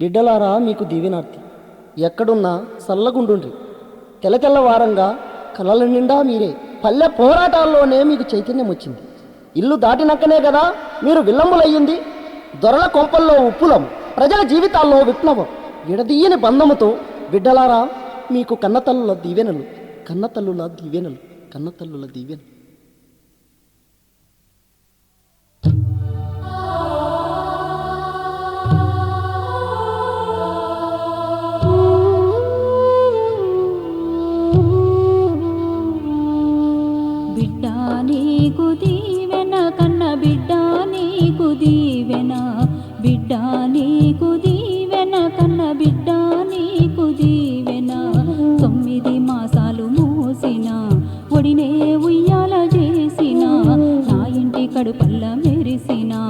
బిడ్డలారా మీకు దీవెనార్తి. ఎక్కడున్నా చల్లగుండుండ్రి. తెల్లవారంగా కలల నిండా మీరే. పల్లె పోరాటాల్లోనే మీకు చైతన్యం వచ్చింది ఇల్లు దాటినక్కనే కదా మీరు విల్లంబులయ్యింది. దొరల కొంపల్లో ఉప్పులం ప్రజల జీవితాల్లో విప్లవం. విడదీయని బంధముతో బిడ్డలారా మీకు కన్నతల్లుల దీవెనలు కన్నతల్లుల దీవెనలు కన్నతల్లుల దీవెనలు. దీవెన బిడ్డ నీకు దీవెన కన్న బిడ్డ నీకు దీవెన తొమ్మిది మాసాలు మోసిన ఒడినే ఉయ్యాల చేసిన నా ఇంటి కడుపల్ల మెరిసినా.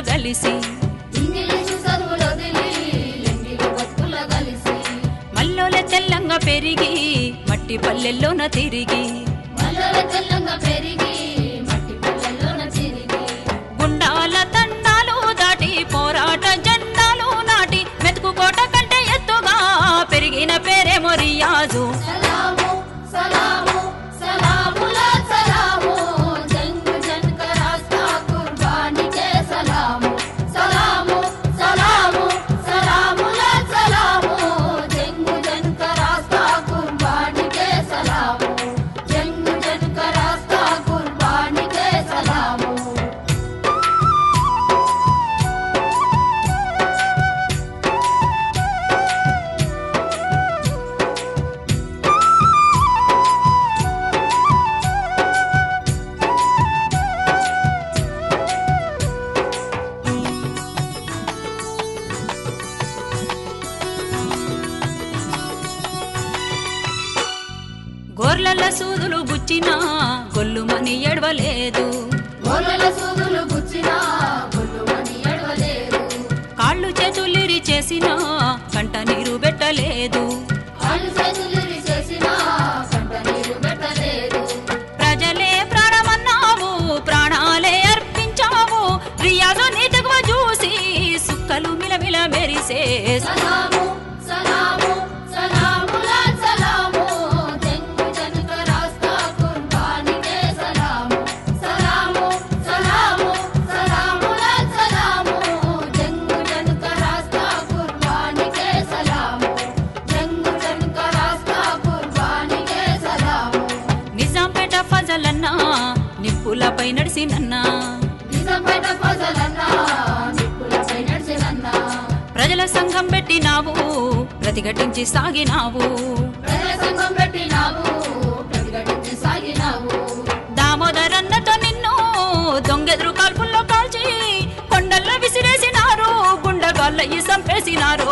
కలిసి. మల్లోల తెల్లంగా పెరిగి మట్టి పల్లెల్లోన తిరిగి. పెరిగి నిప్పులపై నడిసినన్నా. ప్రజల సంఘం పెట్టినావు ప్రతిఘటించి సాగినావు. దామోదరన్నతో నిన్ను దొంగెదురు కాల్పుల్లో కాల్చి కొండల్లో విసిరేసినారు గుండెగాళ్ళ ఈ సంపేసినారు.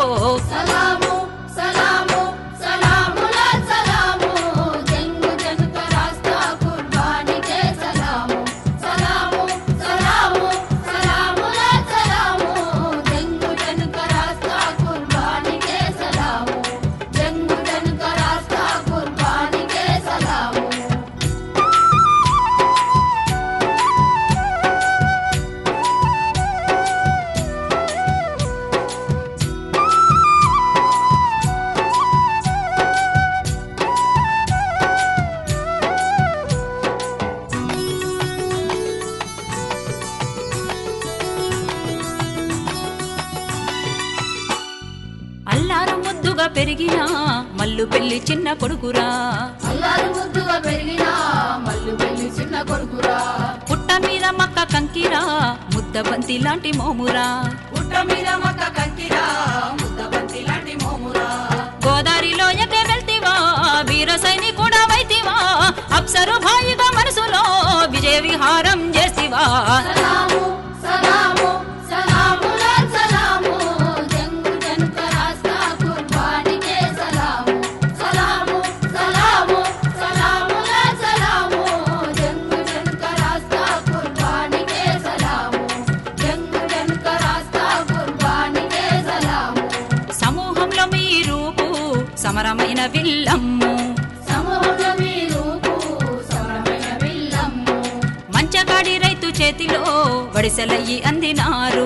ఒకటి మోములు మొదలయ్యి అందినారు.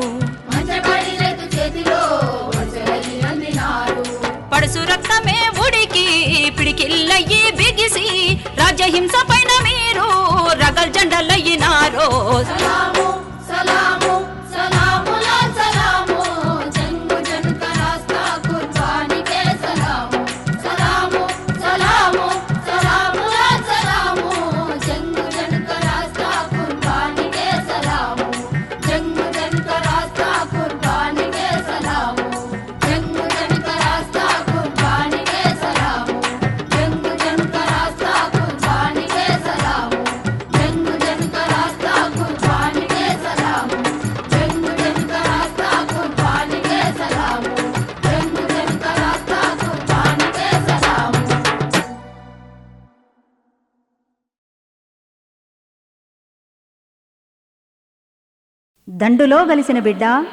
దండులో గలిసిన బిడ్డ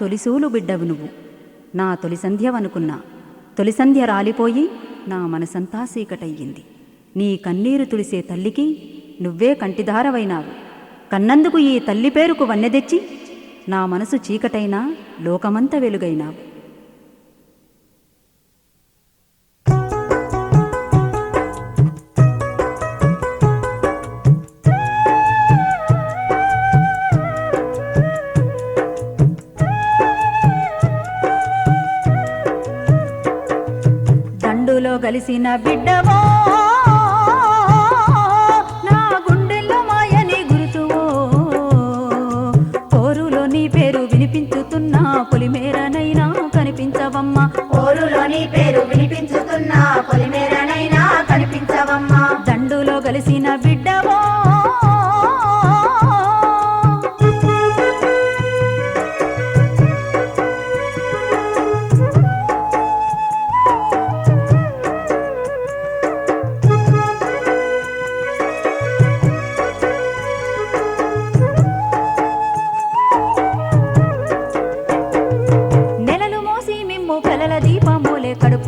తొలిసూలు బిడ్డవు నువ్వు. నా తొలి సంధ్యవనుకున్నా తొలి సంధ్య రాలిపోయి నా మనసంతా సీకటయ్యింది. నీ కన్నీరు తులిసే తల్లికి నువ్వే కంటిధారవైనావు. కన్నందుకు ఈ తల్లి పేరుకు వన్నెదెచ్చి నా మనసు చీకటైనా లోకమంత వెలుగైనావు. తెలిసిన బిడ్డవో నా గుండెల్లో మాయని గురుతువో ఓరులో నీ పేరు వినిపించుతున్నా పొలిమేరనైనా కనిపించవమ్మా. ఓరులో నీ పేరు వినిపించుతున్నా పొలిమేరనైనా కనిపించవమ్మా. దండులో కలిసిన బిడ్డవో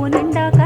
我能的。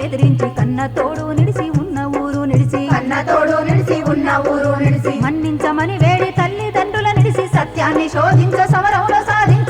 ఎదిరించి కన్న తోడు నిడిసి ఉన్న ఊరు నిడిసి కన్న తోడు నిడిసి ఉన్న ఊరు నిడిసి మన్నించమని వేడి తల్లిదండ్రుల నిడిసి సత్యాన్ని శోధించ సమరంలో సాధించ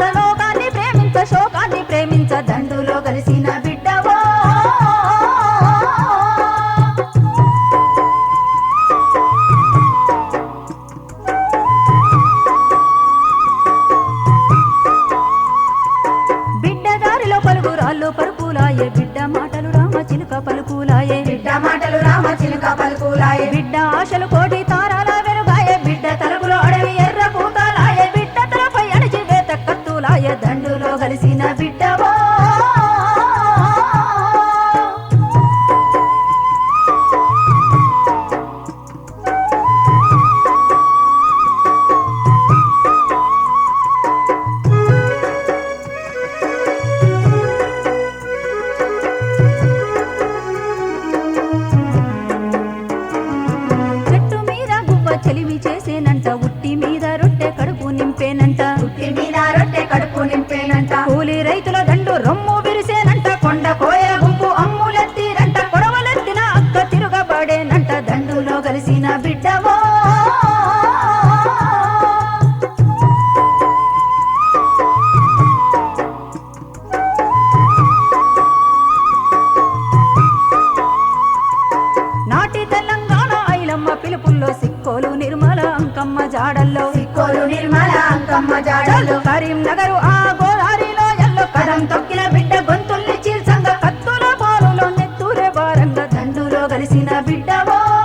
Bravo!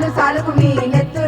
సాలు సాలుకు మీ నెత్తు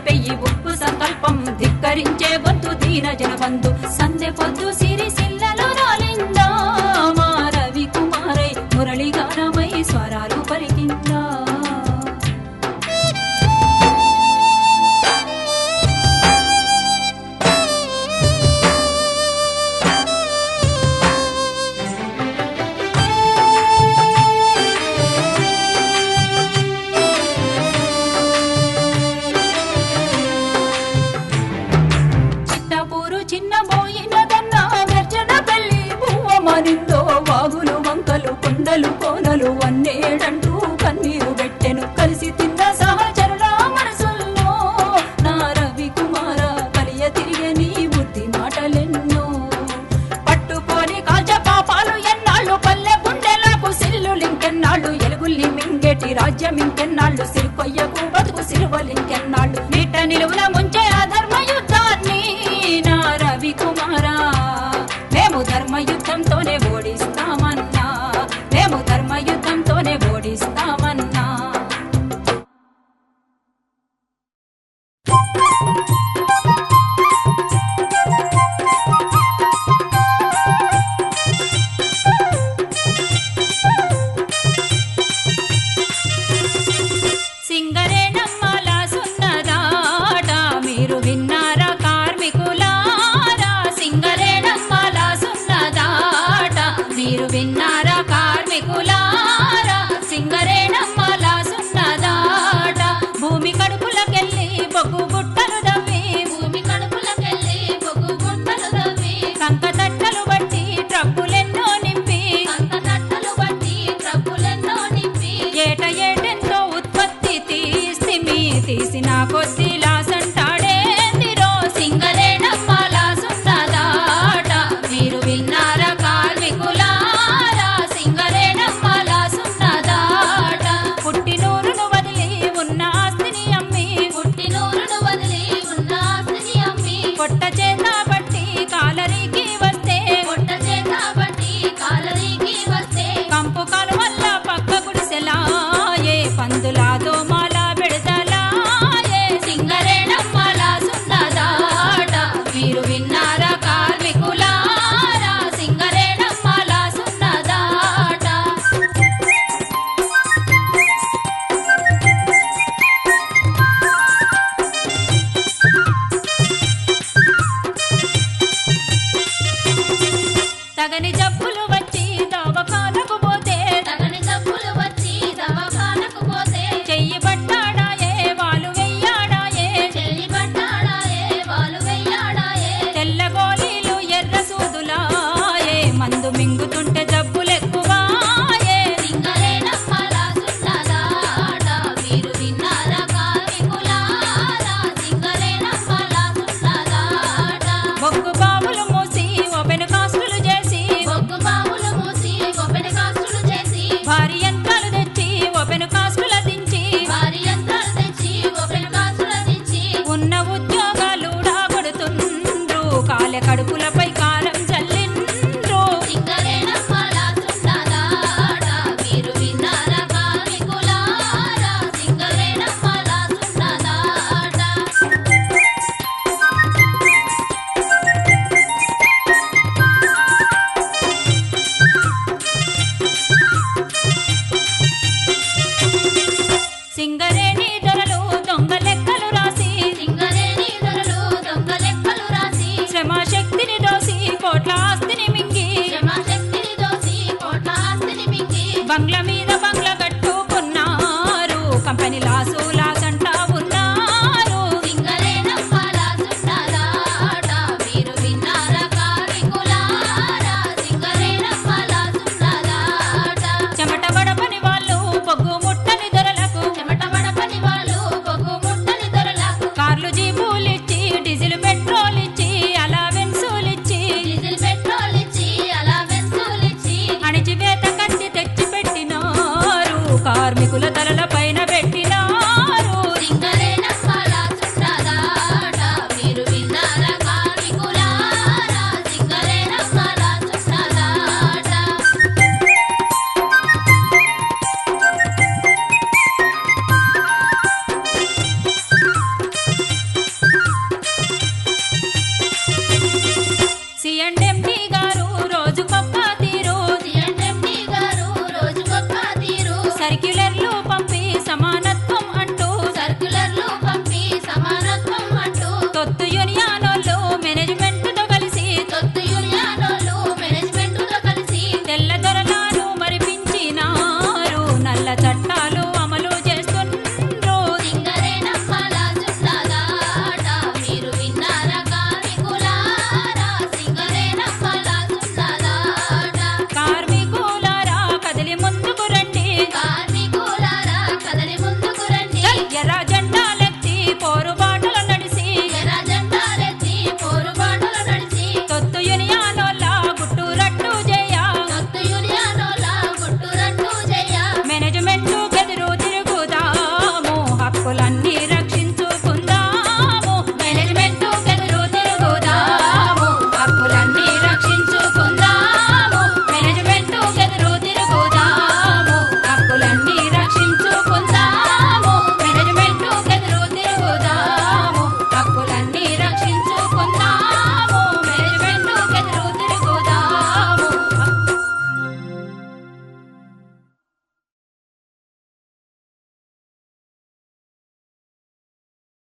పెయ్యి ఉప్పు సంకల్పం ధిక్కరించే బంధు దీన జనబంధు. ఇంకెన్నాళ్ళు ఎలుగుల్ని మింగేటి రాజ్యం ఇంకెన్నాళ్ళు? సిరికొయ్యకు బతుకు సిరువలు ఇంకెన్నాళ్ళు నీట నిలువుల ముంచే